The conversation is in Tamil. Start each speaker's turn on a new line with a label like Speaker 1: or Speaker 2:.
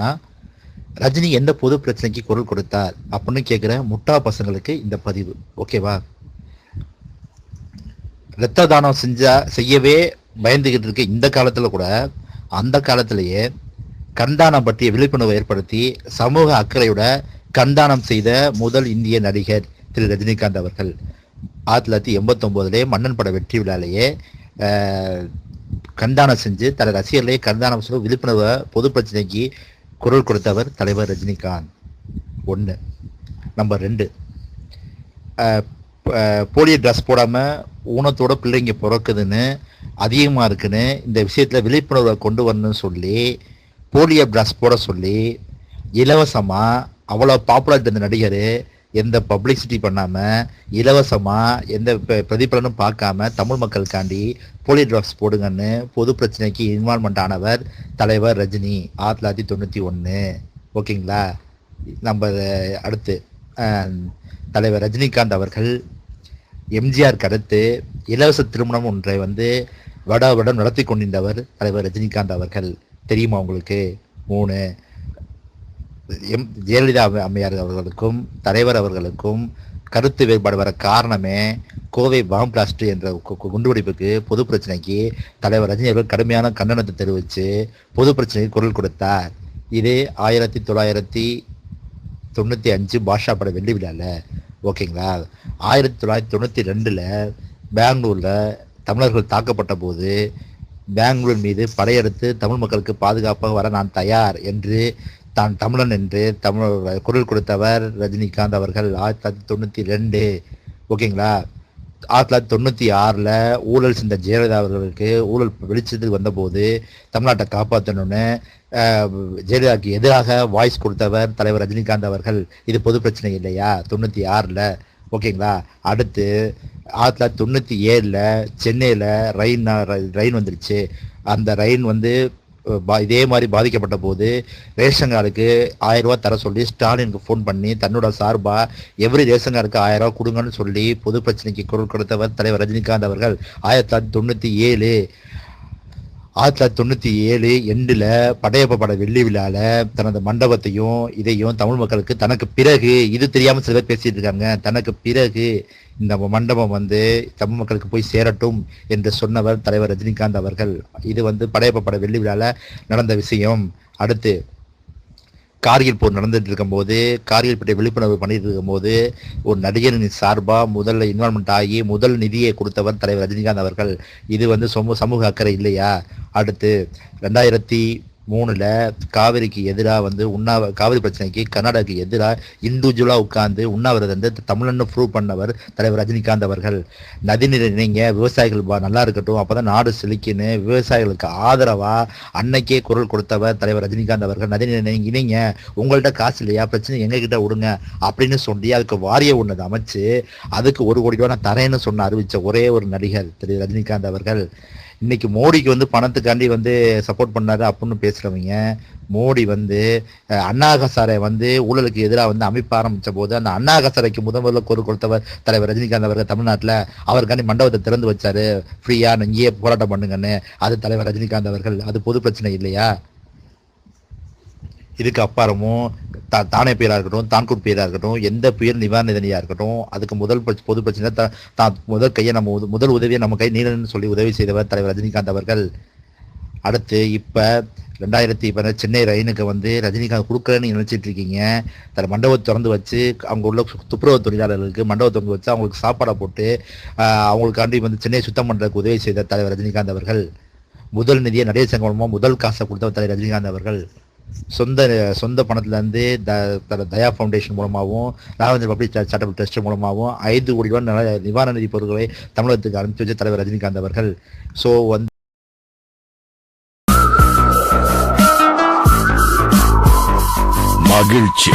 Speaker 1: என்னன்னா ரஜினி எந்த பொது பிரச்சனைக்கு குரல் கொடுத்தார் அப்படின்னு கேட்குற முட்டா பசங்களுக்கு இந்த பதிவு. ஓகேவா இரத்த தானம் செஞ்சா செய்யவே பயந்துகிட்டு இருக்க. இந்த காலத்துல கூட அந்த காலத்திலேயே கண்தானம் பற்றிய விழிப்புணர்வு ஏற்படுத்தி சமூக அக்கறையோட கண்தானம் செய்த முதல் இந்திய நடிகர் திரு ரஜினிகாந்த் அவர்கள். ஆயிரத்தி தொள்ளாயிரத்தி எண்பத்தொம்போதுலேயே மன்னன் பட வெற்றி விழாலேயே ஆஹ், கண்தானம் செஞ்சு தன் ரசிகர்களே கண்தானம் செய்ய விழிப்புணர்வை பொது பிரச்சனைக்கு குரல் கொடுத்தவர் தலைவர் ரஜினிகாந்த். ஒன்று நம்பர் ரெண்டு. போலியோ ட்ரெஸ் போடாமல் ஊனத்தோட பிள்ளைங்க பிறக்குதுன்னு அதிகமாக இருக்குன்னு இந்த விஷயத்தில் விழிப்புணர்வை கொண்டு வரணும்னு சொல்லி போலியோ ட்ரெஸ் போட சொல்லி இலவசமாக அவ்வளோ பாப்புலர் இந்த நடிகர் எந்த பப்ளிசிட்டி பண்ணாமல் இலவசமாக எந்த பிரதிபலனும் பார்க்காம தமிழ் மக்களுக்காண்டி போலியோ ட்ரெஸ் போடுங்கன்னு பொது பிரச்சனைக்கு இன்வால்மெண்ட் ஆனவர் தலைவர் ரஜினி ஆயிரத்தி தொள்ளாயிரத்தி தொண்ணூற்றி ஒன்று ஓகேங்களா? நம்ம அடுத்து தலைவர் ரஜினிகாந்த் அவர்கள் எம்ஜிஆர் அடுத்து இலவச திருமணம் ஒன்றை வந்து வட வடம் நடத்தி கொண்டிருந்தவர் தலைவர் ரஜினிகாந்த் அவர்கள். தெரியுமா உங்களுக்கு? மூணு எம் ஜெயலலிதா அம்மையார் அவர்களுக்கும் தலைவர் அவர்களுக்கும் கருத்து வேறுபாடு வர காரணமே கோவை பாம் பிளாஸ்ட் என்ற கு- குண்டுவெடிப்புக்கு பொது பிரச்சனைக்கு தலைவர் ரஜினி அவர்கள் கடுமையான கண்டனத்தை தெரிவித்து பொது பிரச்சனைக்கு குரல் கொடுத்தார். இது ஆயிரத்தி தொள்ளாயிரத்தி தொண்ணூற்றி அஞ்சு பாஷா பட வெள்ளி விழால ஓகேங்களா? ஆயிரத்தி தொள்ளாயிரத்தி தொண்ணூற்றி ரெண்டில் பெங்களூரில் தமிழர்கள் தாக்கப்பட்ட போது பெங்களூர் மீது படையெடுத்து தமிழ் மக்களுக்கு பாதுகாப்பாக வர நான் தயார் என்று தான் தமிழன் என்று தமிழ் குரல் கொடுத்தவர் ரஜினிகாந்த் அவர்கள் ஆயிரத்தி தொள்ளாயிரத்தி தொண்ணூற்றி ரெண்டு ஓகேங்களா? ஆயிரத்தி தொள்ளாயிரத்தி தொண்ணூற்றி ஆறில் ஊழல் செஞ்ச ஜெயலலிதா அவர்களுக்கு ஊழல் வெளிச்சத்துக்கு வந்தபோது தமிழ்நாட்டை காப்பாற்றணும்னு ஜெயலலிதாவுக்கு எதிராக வாய்ஸ் கொடுத்தவர் தலைவர் ரஜினிகாந்த் அவர்கள். இது பொது பிரச்சனை இல்லையா? தொண்ணூற்றி ஆறில். ஓகேங்களா? அடுத்து ஆயிரத்தி தொள்ளாயிரத்தி தொண்ணூற்றி ஏழில் சென்னையில் ரயின் ரயின் வந்துருச்சு. அந்த ரயின் வந்து இதே மாதிரி பாதிக்கப்பட்ட போது ரேஷன் கார்டுக்கு ஆயிரம் ரூபாய் தர சொல்லி ஸ்டாலினுக்கு ஃபோன் பண்ணி தன்னோட சார்பாக எவ்ரி ரேஷன் கார்டுக்கு ஆயிரம் ரூபாய் கொடுங்கன்னு சொல்லி பொது பிரச்சனைக்கு குரல் கொடுத்தவர் தலைவர் ரஜினிகாந்த் அவர்கள். ஆயிரத்தி தொள்ளாயிரத்தி தொண்ணூற்றி ஏழு ஆயிரத்தி தொள்ளாயிரத்தி தொண்ணூற்றி ஏழு எண்டில் படையப்ப பட வெள்ளி விழால தனது மண்டபத்தையும் இதையும் தமிழ் மக்களுக்கு தனக்கு பிறகு இது தெரியாமல் சில பேர் பேசிட்டு இருக்காங்க. தனக்கு பிறகு இந்த மண்டபம் வந்து தமிழ் மக்களுக்கு போய் சேரட்டும் என்று சொன்னவர் தலைவர் ரஜினிகாந்த் அவர்கள். இது வந்து படையப்ப பட வெள்ளி விழால நடந்த விஷயம். அடுத்து கார்கில் போர் நடந்துட்டு இருக்கும்போது கார்கில் பற்றிய விழிப்புணர்வு பண்ணிட்டு இருக்கும்போது ஒரு நடிகரின் சார்பாக முதல்ல இன்வால்மெண்ட் ஆகி முதல் நிதியை கொடுத்தவர் தலைவர் ரஜினிகாந்த் அவர்கள். இது வந்து சமூக சமூக அக்கறை இல்லையா? அடுத்து ரெண்டாயிரத்தி மூணுல காவிரிக்கு எதிராக வந்து உண்ணாவ காவிரி பிரச்சனைக்கு கர்நாடகாக்கு எதிராக இண்டிவிஜுவலா உட்கார்ந்து உண்ணாவிரதம் வந்து தமிழன்னு ப்ரூவ் பண்ணவர் தலைவர் ரஜினிகாந்த் அவர்கள். நதிநீர் இணைங்க விவசாயிகள் நல்லா இருக்கட்டும். அப்பதான் நாடு செழிக்குன்னு விவசாயிகளுக்கு ஆதரவா அன்னைக்கே குரல் கொடுத்தவர் தலைவர் ரஜினிகாந்த் அவர்கள். நதிநீர் நீங்க இணைங்க உங்கள்கிட்ட காசு இல்லையா? பிரச்சனை எங்க கிட்ட விடுங்க அப்படின்னு சொல்லி அதுக்கு வாரிய ஒன்று அமைச்சு அதுக்கு ஒரு கோடி ரூபா நான் தரேன்னு சொன்ன அறிவிச்ச ஒரே ஒரு நடிகர் திரு ரஜினிகாந்த் அவர்கள். இன்னைக்கு மோடிக்கு வந்து பணத்துக்காண்டி வந்து சப்போர்ட் பண்ணாரு அப்படின்னு பேசுறவங்க மோடி வந்து அஹ், அண்ணா ஹசாரை வந்து ஊழலுக்கு எதிராக வந்து அமைப்ப ஆரம்பிச்ச போது அந்த அண்ணா ஹசாரைக்கு முதல் முதல்ல குரல் கொடுத்தவர் தலைவர் ரஜினிகாந்த் அவர்கள் தமிழ்நாட்டில் அவருக்காண்டி மண்டபத்தை திறந்து வச்சாரு. ஃப்ரீயா இங்கேயே போராட்டம் பண்ணுங்கன்னு அது தலைவர் ரஜினிகாந்த் அவர்கள் அது பொது பிரச்சனை இல்லையா? இதுக்கு அப்பாறமும் தா தானே புயலாக இருக்கட்டும் தான்கூர் புயலாக இருக்கட்டும் எந்த புயல் நிவாரண நிதியாக இருக்கட்டும் அதுக்கு முதல் பிரச்ச- பொது பிரச்சனை தான் தான் முதல் கையை நம்ம முதல் உதவியை நம்ம கை நீளன்னு சொல்லி உதவி செய்தவர் தலைவர் ரஜினிகாந்த் அவர்கள். அடுத்து இப்போ ரெண்டாயிரத்தி இப்போ சென்னை ரயினுக்கு வந்து ரஜினிகாந்த் கொடுக்குறேன்னு நினச்சிட்டு இருக்கீங்க. தன் மண்டபத்தை திறந்து வச்சு அவங்க உள்ள துப்புரவு தொழிலாளர்களுக்கு மண்டபத்தை திறந்து வச்சு அவங்களுக்கு சாப்பாடை போட்டு அவங்களுக்காண்டி வந்து சென்னையை சுத்தம் பண்ணுறதுக்கு உதவி செய்த தலைவர் ரஜினிகாந்த் அவர்கள். முதல் நிதியை நடிகர் சங்கம் முதல் காசை கொடுத்த தலைவர் ரஜினிகாந்த் அவர்கள். சொந்த சொந்த பணத்துலேருந்து த த- தயா ஃபவுண்டேஷன் மூலமாகவும் ராகவேந்திர பப்ளிக் சேரிட்டபிள் ட்ரஸ்ட் மூலமாகவும் ஐந்து கோடி ரூபாய் நல- நிவாரண நிதி பொருட்களை தமிழகத்துக்கு அனுப்பிச்சு வச்ச தலைவர் ரஜினிகாந்த் அவர்கள். ஸோ வந்து
Speaker 2: மகிழ்ச்சி.